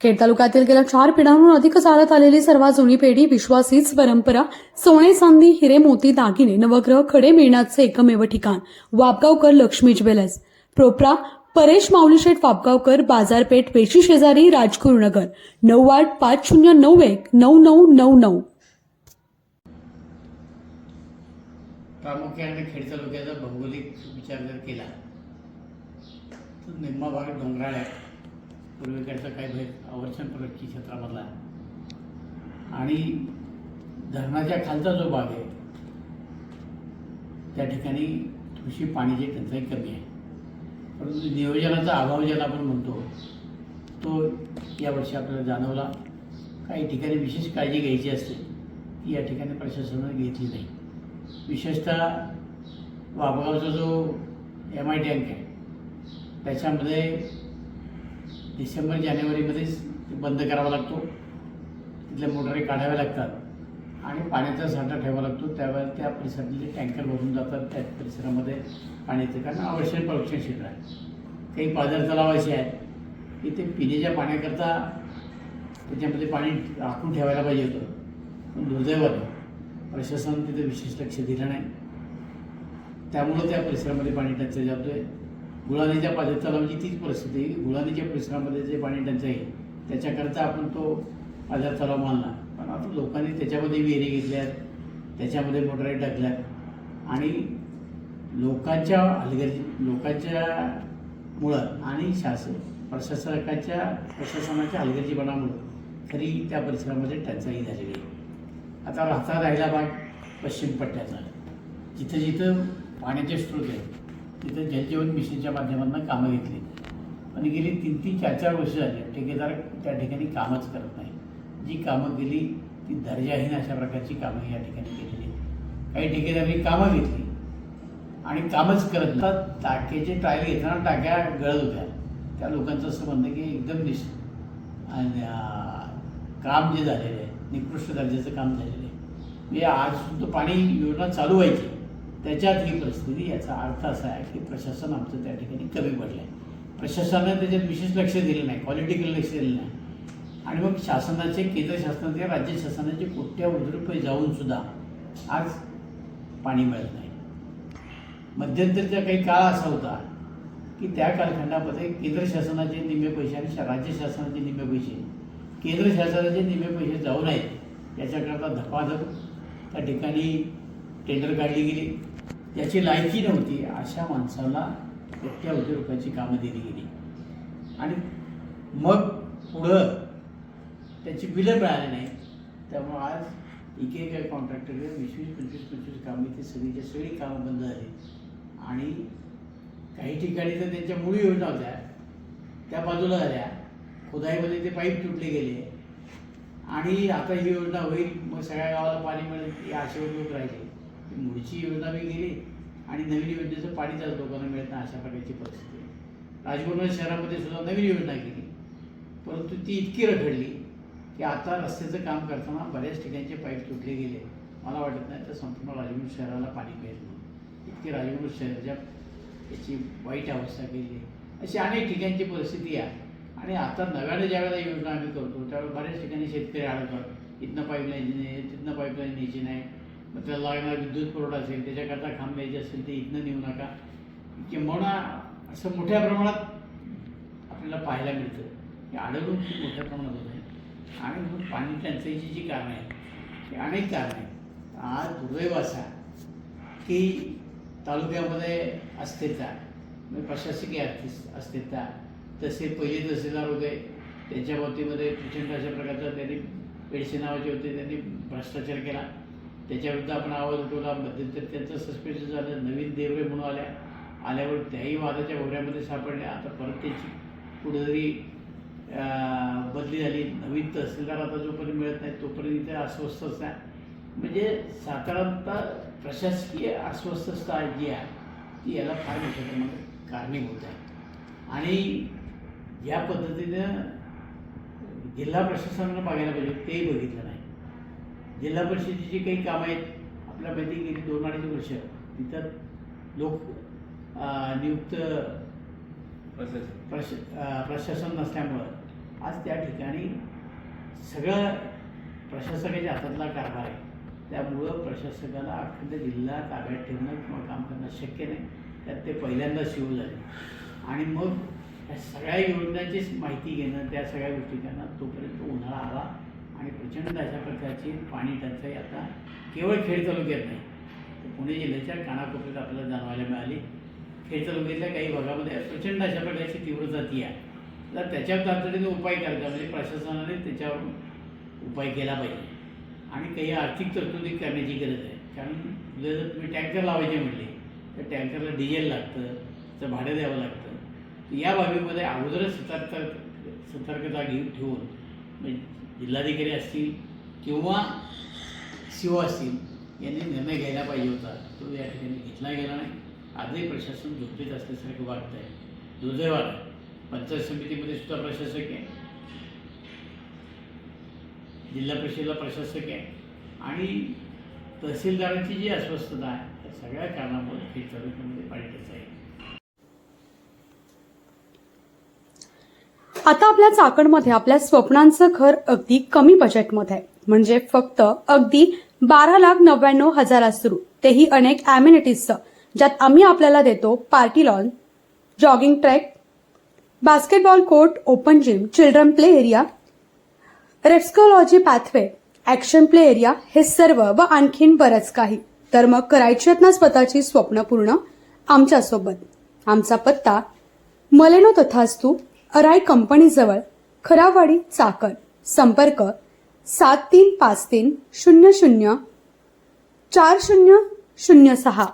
खेड तालुक्यातील गेल्या चार पिढ्यांहून अधिक चालत आलेली सर्वात जुनी पेढी विश्वासीच परंपरा सोने चांदी हिरे मोती दागिने नवग्रह खडे मिळण्याचे एकमेव ठिकाण वापगावकर लक्ष्मी ज्वेलर्स. प्रोप्रा परेश माऊलीशेठ वापगावकर बाजारपेठ पेशी शेजारी राजगुरुनगर नऊ आठ पाच शून्य नऊ एक नऊ नऊ नऊ नऊ. प्रामुख्याने खेड तालुक्याचा भौगोलिक विचार जर केला तर निम्मा भाग डोंगराळ आहे. पूर्वेकडचा काही भाग अवर्षण प्रवृत्ती क्षेत्रामधला आणि धरणाच्या खालचा जो भाग आहे त्या ठिकाणी थोडीशी पाण्याची टंचाई कमी आहे. परंतु नियोजनाचा अभाव ज्याला आपण म्हणतो तो यावर्षी आपल्याला जाणवला. काही ठिकाणी विशेष काळजी घ्यायची असते ती या ठिकाणी प्रशासनाने घेतली नाही. विशेषतः वाबगावचा जो एम आय टँक आहे त्याच्यामध्ये डिसेंबर जानेवारीमध्येच ते बंद करावा लागतो. तिथल्या मोटारी काढाव्या लागतात आणि पाण्याचा साठा ठेवावा लागतो. त्यावेळेला त्या परिसरातले टँकर भरून जातात त्या परिसरामध्ये पाणी कारण आवश्यक प्रवक्षण क्षेत्र आहे. काही पाझर तलाव असे आहेत की ते पिण्याच्या पाण्याकरता त्याच्यामध्ये पाणी राखून ठेवायला पाहिजे होतं. पण दुर्दैवानं प्रशासन तिथे विशेष लक्ष दिलं नाही. त्यामुळं त्या परिसरामध्ये पाणी टंचाई आहे गुळाणीच्या पाण्यात तलावाची म्हणजे तीच परिस्थिती. आहे. गुळाणीच्या परिसरामध्ये जे पाणी टंचाई आहे त्याच्याकरता आपण तो पाझर तलाव मानला. पण आता लोकांनी त्याच्यामध्ये विहिरी घेतल्यात त्याच्यामध्ये मोटारी टाकल्यात. आणि लोकांच्या हलगर्जी लोकांच्या मुळं आणि शासन प्रशासकाच्या प्रशासनाच्या हलगर्जीपणामुळं खरी त्या परिसरामध्ये टंचाई झालेली आहे. आता राहता राहिला भाग पश्चिम पट्ट्याचा. जिथं जिथं पाण्याचे स्रोत आहेत तिथं जलजीवन मिशनच्या माध्यमातून कामं घेतली. पण गेली तीन तीन चार चार वर्ष झाली. ठेकेदार त्या ठिकाणी कामच करत नाही. जी कामं केली ती दर्जाहीन अशा प्रकारची कामं या ठिकाणी केलेली काही ठेकेदारांनी कामं घेतली आणि कामच करत नाही. टाक्याचे ट्रायल घेताना टाक्या गळत होत्या. त्या लोकांचं असं म्हणणं की एकदम निश आणि, काम जे झालेलं आहे निकृष्ट दर्जाचं काम झालेलं आहे. म्हणजे आज सुद्धा पाणी योजना चालू व्हायची. त्याच्यात ही परिस्थिती याचा अर्थ असा आहे की प्रशासन आमचं त्या ठिकाणी कमी पडलं आहे प्रशासनाने त्याच्यात विशेष लक्ष दिलं नाही पॉलिटिकल लक्ष दिलं नाही. आणि मग शासनाचे केंद्र शासनाचे राज्य शासनाचे कोट्यावधी रुपये जाऊन सुद्धा आज पाणी मिळत नाही. मध्यंतरचा काही काळ असा होता की त्या कालखंडामध्ये केंद्र शासनाचे निम्मे पैसे आणि शा- राज्य शासनाचे निम्मे पैसे केंद्र शासनाचे निम्मे पैसे जाऊ नयेत याच्याकरता धपाधप त्या ठिकाणी टेंडर काढली गेली. त्याची लायकी नव्हती. अशा माणसाला कोट्यावधी रुपयाची कामं दिली गेली. आणि मग पुढं त्याची बिलं मिळाली नाही त्यामुळं आज एक एक कॉन्ट्रॅक्टर वीस वीस पंचवीस पंचवीस कामं ते सगळीच्या सगळी कामं बंद झाली. आणि काही ठिकाणी तर त्यांच्या मूळ योजना होत्या. त्या बाजूला झाल्या. खोदाईमध्ये ते पाईप तुटले गेले. आणि आता ही योजना होईल. मग सगळ्या गावाला पाणी मिळेल या आशेवर लोक राहिले. ही मुळची योजना बी गेली आणि नवीन योजनेचं पाणी त्याच लोकांना मिळत नाही अशा प्रकारची परिस्थिती आहे. शहरामध्ये सुद्धा नवीन योजना केली परंतु ती इतकी रखडली की आता रस्त्याचं काम करताना बऱ्याच ठिकाणचे पाईप तुटले गेले. मला वाटत नाही तर संपूर्ण राजगुरू शहराला पाणी मिळत नाही इतकी राजगुरू शहराच्या याची वाईट अवस्था केली. अशी अनेक ठिकाणची परिस्थिती आहे. आणि आता नव्याने ज्या वेळेला योजना आम्ही करतो त्यावेळेला बऱ्याच ठिकाणी शेतकरी अडकतात इथनं पाईपलाईन तिथनं पाईपलाईन न्यायची नाही. मग त्याला लागणारा विद्युत पुरवठा असेल त्याच्याकरता खांब द्यायचे असेल ते इथनं नेऊ नका. किंबहुना असं मोठ्या प्रमाणात आपल्याला पाहायला मिळतं. की आढळून खूप मोठ्या प्रमाणात होत आहे. आणि मग पाणी टंचाईची जी कारणं आहेत ती अनेक कारणं आहेत. आज दुर्दैव असा की तालुक्यामध्ये अस्थिरता म्हणजे प्रशासकीय अस्थिर अस्थिरता तसे पहिले तहसीलदार होते त्यांच्या बाबतीमध्ये प्रचंड अशा प्रकारचा त्यांनी पेडसे नावाचे होते त्यांनी भ्रष्टाचार केला. त्याच्याविरुद्ध आपण आवाज उठवला तर त्यांचं सस्पेन्शन झालं नवीन देवरे म्हणून आल्या. आल्यावर त्याही वादाच्या भोवऱ्यामध्ये सापडल्या. आता परत त्याची कुठेतरी बदली झाली. नवीन तहसीलदार आता जोपर्यंत मिळत नाही तोपर्यंत इथे अस्वस्थच आहे म्हणजे साधारणतः प्रशासकीय अस्वस्थता जी आहे ती याला फार मोठ्या प्रमाणात कारणीभूत आहे. आणि या पद्धतीनं जिल्हा प्रशासनानं बघायला पाहिजे तेही बघितलं नाही. जिल्हा परिषदेची जी काही कामं आहेत आपल्या माहिती गेली दोन अडीच वर्ष तिथं लोक नियुक्त प्रश प्रशासन नसल्यामुळं आज त्या ठिकाणी सगळं प्रशासकाच्या हातातला कारभार आहे. त्यामुळं प्रशासकाला अखंड जिल्हा ताब्यात ठेवणं किंवा काम करणं शक्य नाही. त्यात ते पहिल्यांदा शिव झाले. आणि मग या सगळ्या योजनांचीच माहिती घेणं त्या सगळ्या गोष्टी करणं तोपर्यंत उन्हाळा आला. आणि प्रचंड अशा प्रकारची पाणी टंचाई आता केवळ खेड तालुक्यात नाही तर पुणे जिल्ह्याच्या कानाकोपऱ्यात आपल्याला जाणवायला मिळाली. खेड तालुक्यातल्या काही भागामध्ये प्रचंड अशा प्रकारची तीव्रता ती आहे. तर त्याच्यावर तातडीने उपाय करायचा म्हणजे प्रशासनाने त्याच्यावर उपाय केला पाहिजे. आणि काही आर्थिक तरतुदी करण्याची गरज आहे. कारण जर तुम्ही टँकर लावायचे म्हटले तर टँकरला डिझेल लागतं त्याचं भाडं द्यावं लागतं. या बाबीमध्ये अगोदरच सतर्क सतर्कता घेऊन ठेवून म्हणजे जिल्हाधिकारी असतील किंवा सी असतील यांनी निर्णय घ्यायला पाहिजे होता. तो या ठिकाणी घेतला गेला नाही. आजही प्रशासन झोपेत असल्यासारखं वाटत आहे. दुर्दैवानं पंचायत समितीमध्ये सुद्धा प्रशासक आहे. जिल्हा परिषदेला प्रशासक आहे. आणि तहसीलदारांची जी अस्वस्थता आहे त्या सगळ्या कारणामुळे खेड तालुक्यामध्ये पाणी आहे. आता आपल्या चाकणमध्ये आपल्या स्वप्नांचं घर अगदी कमी बजेटमध्ये आहे. म्हणजे फक्त अगदी बारा लाख नव्याण्णव हजारात सुरू. तेही अनेक अम्युनिटीजचं ज्यात आम्ही आपल्याला देतो party lawn jogging track basketball court open gym children play area reflexology pathway action play area हे सर्व व आणखीन बरंच काही. तर मग करायची आहेत ना स्वतःची स्वप्न पूर्ण? आमच्यासोबत. आमचा पत्ता मलेनो तथास्तू अराय कंपनीजवळ खरावाडी चाकण संपर्क सात तीन पाच तीन शून्य शून्य चार शून्य शून्य सहा.